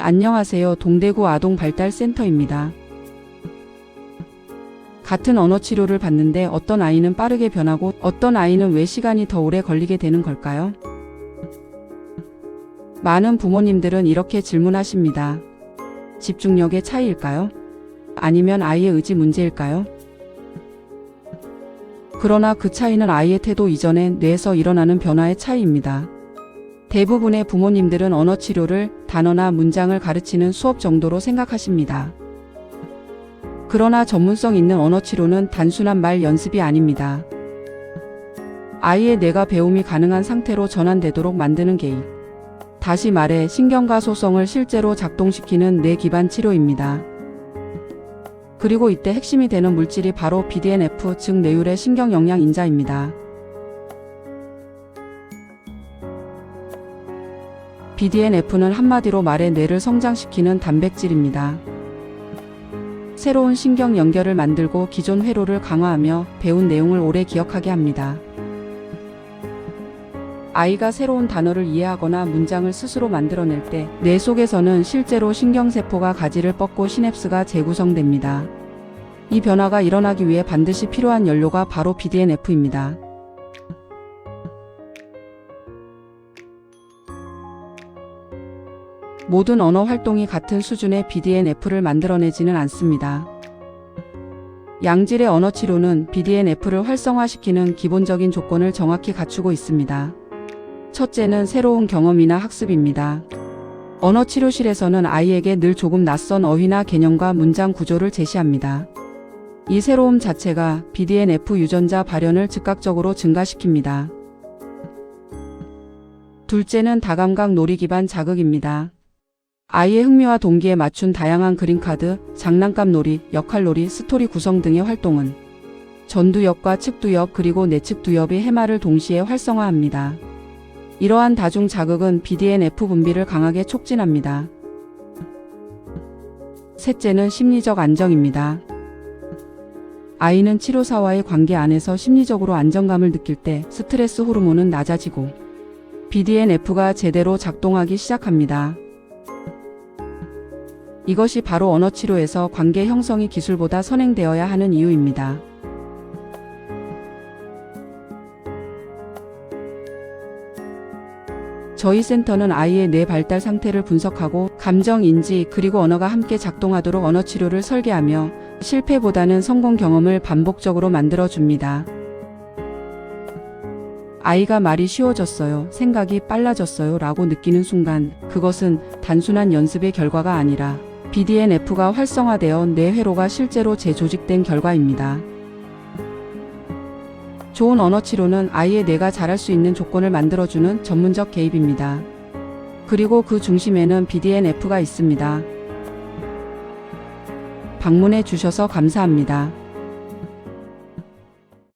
안녕하세요. 동대구 아동발달센터입니다. 같은 언어 치료를 받는데 어떤 아이는 빠르게 변하고 어떤 아이는 왜 시간이 더 오래 걸리게 되는 걸까요? 많은 부모님들은 이렇게 질문하십니다. 집중력의 차이일까요? 아니면 아이의 의지 문제일까요? 그러나 그 차이는 아이의 태도 이전에 뇌에서 일어나는 변화의 차이입니다. 대부분의 부모님들은 언어 치료를 단어나 문장을 가르치는 수업 정도로 생각하십니다. 그러나 전문성 있는 언어 치료는 단순한 말 연습이 아닙니다. 아이의 뇌가 배움이 가능한 상태로 전환되도록 만드는 개입. 다시 말해 신경과 소성을 실제로 작동시키는 뇌 기반 치료입니다. 그리고 이때 핵심이 되는 물질이 바로 BDNF 즉 뇌율의 신경 영양 인자입니다. BDNF는 한마디로 말해 뇌를 성장시키는 단백질입니다. 새로운 신경 연결을 만들고 기존 회로를 강화하며 배운 내용을 오래 기억하게 합니다. 아이가 새로운 단어를 이해하거나 문장을 스스로 만들어낼 때 뇌 속에서는 실제로 신경세포가 가지를 뻗고 시냅스가 재구성됩니다. 이 변화가 일어나기 위해 반드시 필요한 연료가 바로 BDNF입니다. 모든 언어 활동이 같은 수준의 BDNF를 만들어내지는 않습니다. 양질의 언어 치료는 BDNF를 활성화시키는 기본적인 조건을 정확히 갖추고 있습니다. 첫째는 새로운 경험이나 학습입니다. 언어 치료실에서는 아이에게 늘 조금 낯선 어휘나 개념과 문장 구조를 제시합니다. 이 새로움 자체가 BDNF 유전자 발현을 즉각적으로 증가시킵니다. 둘째는 다감각 놀이 기반 자극입니다. 아이의 흥미와 동기에 맞춘 다양한 그림카드, 장난감 놀이, 역할 놀이, 스토리 구성 등의 활동은 전두엽과 측두엽 그리고 내측두엽의 해마를 동시에 활성화합니다. 이러한 다중 자극은 BDNF 분비를 강하게 촉진합니다. 셋째는 심리적 안정입니다. 아이는 치료사와의 관계 안에서 심리적으로 안정감을 느낄 때 스트레스 호르몬은 낮아지고 BDNF가 제대로 작동하기 시작합니다. 이것이 바로 언어 치료에서 관계 형성이 기술보다 선행되어야 하는 이유입니다. 저희 센터는 아이의 뇌 발달 상태를 분석하고 감정, 인지, 그리고 언어가 함께 작동하도록 언어 치료를 설계하며 실패보다는 성공 경험을 반복적으로 만들어 줍니다. 아이가 말이 쉬워졌어요, 생각이 빨라졌어요 라고 느끼는 순간 그것은 단순한 연습의 결과가 아니라 BDNF가 활성화되어 뇌 회로가 실제로 재조직된 결과입니다. 좋은 언어 치료는 아이의 뇌가 자랄 수 있는 조건을 만들어주는 전문적 개입입니다. 그리고 그 중심에는 BDNF가 있습니다. 방문해 주셔서 감사합니다.